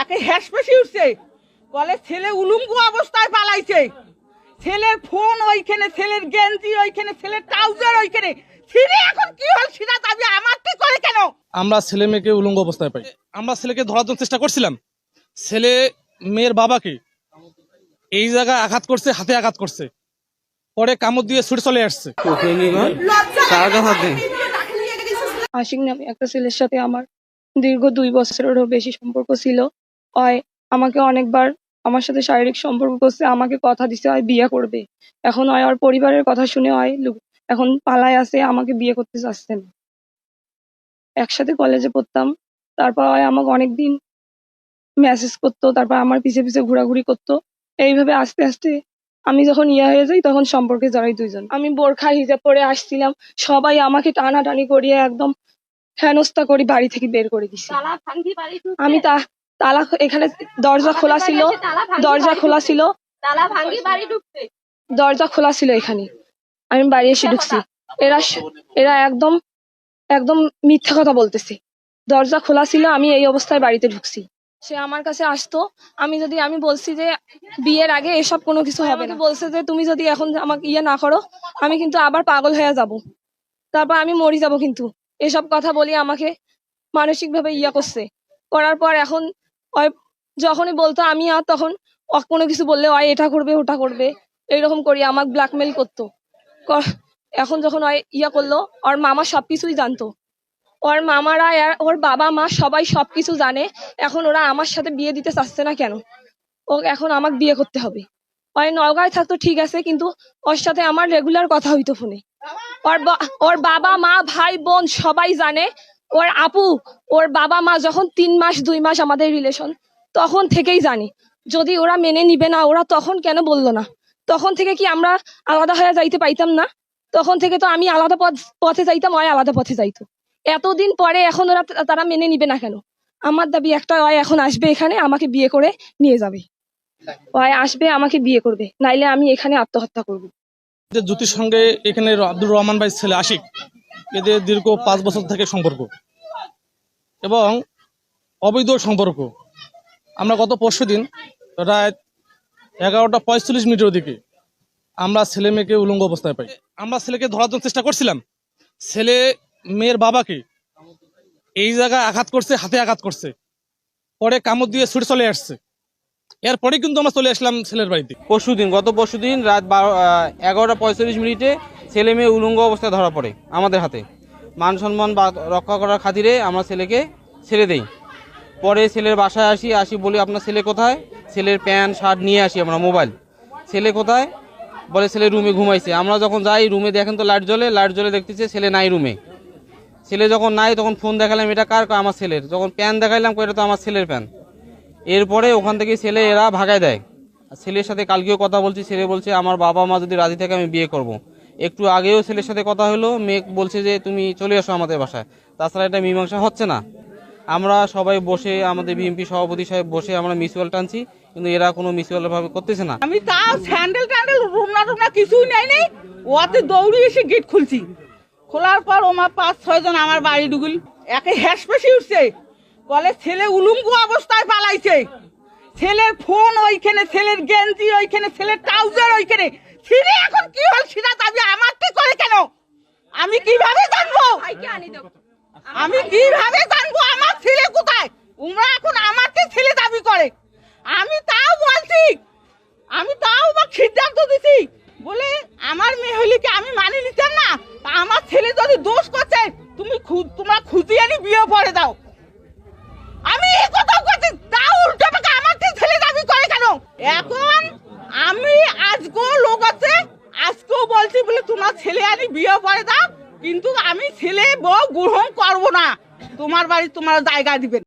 একে হ্যাসপেশি উঠছে। বলে ছেলে উলুঙ্গ অবস্থায় পালাইছে। ছেলের ফোন ওইখানে ছেলের গেঞ্জি ওইখানে ছেলের ট্রাউজার ওইখানে। ছেলে এখন কি হল সেটা দাবি আমার কি করে কেন? আমরা ছেলে মেয়েকে উলঙ্গ অবস্থায় পাই। আমরা ছেলেকে ধরার জন্য চেষ্টা করছিলাম। ছেলে মেয়ের বাবাকে এই জায়গায় আঘাত করছে হাতে আঘাত করছে। পরে কামড় দিয়ে ছুটে চলে আসছে। আশিক নামে একটা ছেলের সাথে আমার দীর্ঘ দুই বছরেরও বেশি সম্পর্ক ছিল। হয় আমাকে অনেকবার আমার সাথে শারীরিক সম্পর্ক করছে আমাকে কথা দিছে হয় বিয়ে করবে। এখন হয় ওর পরিবারের কথা শুনে হয় এখন পালায় আছে আমাকে বিয়ে করতে চাচ্ছে না। একসাথে কলেজে পড়তাম তারপর হয় আমাকে অনেকদিন মেসেজ করতো তারপর আমার পিছে পিছে ঘোরাঘুরি করতো। এইভাবে আস্তে আস্তে আমি যখন ইয়ে হয়ে যাই তখন সম্পর্কে জড়াই দুইজন। আমি বোরখা হিজাব পরে আসছিলাম সবাই আমাকে টানাটানি করিয়ে একদম হেনস্থা করি বাড়ি থেকে বের করে দিছে। আমি তা তালা এখানে দরজা খোলা ছিল। দরজা খোলা ছিল। তালা ভাঙ্গি বাড়ি ঢুকতে দরজা খোলা ছিল এখানে। আমি বাড়ি এসে ঢুকছি। এরা এরা একদম একদম মিথ্যা কথা বলতেছে। দরজা খোলা ছিল আমি এই অবস্থায় বাড়িতে ঢুকছি। সে আমার কাছে আসতো। আমি যদি আমি বলছি যে বিয়ের আগে এসব কোনো কিছু হবে না। বলছে যে তুমি যদি এখন আমাকে ইয়ে না করো আমি কিন্তু আবার পাগল হয়ে যাব। তারপর আমি মরি যাব কিন্তু। এসব কথা বলি আমাকে মানসিক ভাবে ইয়া করছে। করার পর এখন যখনই বলতো আমি আর তখন কোনো কিছু বললে, ওই এটা করবে, ওটা করবে। এইরকম করি, আমাকে ব্ল্যাকমেল করতো। এখন যখন ওই ইয়া করল, ওর মামা সবকিছুই জানতো। ওর মামারা ওর বাবা মা সবাই সব কিছু জানে। এখন ওরা আমার সাথে বিয়ে দিতে চাচ্ছে না কেন? ও এখন আমাকে বিয়ে করতে হবে। ওই নওগাঁয় থাকতো ঠিক আছে, কিন্তু ওর সাথে আমার রেগুলার কথা হইতো ফোনে ওর ওর বাবা মা, ভাই, বোন সবাই জানে। ওর আপু, ওর বাবা মা যখন তিন মাস, দুই মাস আমাদের রিলেশন তখন থেকেই জানি, যদি ওরা মেনে নিবে না, ওরা তখন কেন বলল না? তখন থেকে কি আমরা আলাদা হয়ে যাইতে পাইতাম না? তখন থেকে তো আমি আলাদা পথ, পথে যাইতাম, ওই আলাদা পথে যাইতো। এতদিন পরে এখন ওরা তারা মেনে নিবে না কেন? আমার দাবি একটা, ওই এখন আসবে এখানে, আমাকে বিয়ে করে নিয়ে যাবে। ওই আসবে, আমাকে বিয়ে করবে, নাইলে আমি এখানে আত্মহত্যা করব। জ্যোতির সঙ্গে এখানে আব্দুর রহমান ভাই ছেলে আশিক এদের দীর্ঘ পাঁচ বছর থেকে সম্পর্ক এবং অবৈধ সম্পর্ক। আমরা গত পরশু দিন রাত এগারোটা পঁয়তাল্লিশ মিনিটের দিকে আমরা ছেলে মেয়েকে উলঙ্গ অবস্থায় পাই। আমরা ছেলেকে ধরার জন্য চেষ্টা করছিলাম। ছেলে মেয়ের বাবাকে এই জায়গায় আঘাত করছে, হাতে আঘাত করছে। পরে কামড় দিয়ে ছুটে চলে আসছে। এরপরে কিন্তু আমরা চলে আসলাম ছেলের বাড়িতে। পরশুদিন, গত পরশুদিন রাত বারো এগারোটা পঁয়তাল্লিশ মিনিটে ছেলে মেয়ে উলঙ্গ অবস্থায় ধরা পড়ে আমাদের হাতে। মান সম্মান রক্ষা করার খাতিরে আমরা ছেলেকে ছেড়ে দেই। পরে ছেলের বাসায় আসি আসি বলি, আপনার ছেলে কোথায়? ছেলের প্যান্ট, শার্ট নিয়ে আসি আমরা মোবাইল। ছেলে কোথায়? বলে, ছেলে রুমে ঘুমাইছে। আমরা যখন যাই, রুমে দেখেন তো লাইট জ্বলে লাইট জ্বলে দেখতেছে ছেলে নাই রুমে। ছেলে যখন নাই, তখন ফোন দেখালাম, এটা কার? আমার ছেলের। যখন প্যান দেখাইলাম এটা তো আমার ছেলের প্যান এরপরে ওখান থেকে ছেলে এরা ভাগায় দেয়। ছেলের সাথে কালকেও কথা বলছি, ছেলে বলছে, আমার বাবা মা যদি রাজি থাকে, আমি বিয়ে করব। একটু আগেও ছেলের সাথে কথা হলো, মেয়ে বলছে যে, তুমি চলে আসো আমাদের বাসায়। তাছাড়া এটা মীমাংসা হচ্ছে না। আমরা সবাই বসে, আমাদের বিএনপি সভাপতি সাহেব বসে আমরা মিউচুয়াল টানছি, কিন্তু এরা কোনো মিউচুয়াল ভাবে করতেছে না। আমি তাও স্যান্ডেল ট্যান্ডেল, রুমনা টুমনা কিছুই নেই নেই। ওতে দৌড়ি এসে গেট খুলছি। খোলার পর ওমা পাঁচ ছয়জন আমার বাড়ি ঢুকুল। একে হ্যাসপেশি উঠছে। বলে ছেলে উলুঙ্গ অবস্থায় পালাইছে। ছেলের ফোন ওইখানে ছেলের গেঞ্জি ওইখানে ছেলের ট্রাউজার ওইখানে। ছেলে এখন কি হল সেটা দাবি আমার কি করে কেন? আমি কীভাবে জানব? আমি কীভাবে জানব আমার ছেলে কোথায়? উমরা এখন আমাকে ছেলে দাবি করে। আমি তাও বলছি আমি তাও বা সিদ্ধান্ত দিছি। বলে আমার মেয়ে হইলে আমি মানি নিতাম না? আমার ছেলে যদি দোষ করছে তুমি তোমরা খুঁজিয়ে বিয়ে পরে দাও আমি এই কথাও করছি তাও উল্টো পাকা আমাকে ছেলে দাবি করে কেন এখন আমি আজকেও লোক আছে, আজকেও বলছি বলে তোমার ছেলে আনি বিয়ে পরে দাও, কিন্তু আমি ছেলে বউ গ্রহণ করব না। তোমার বাড়ি তোমার জায়গা দিবেন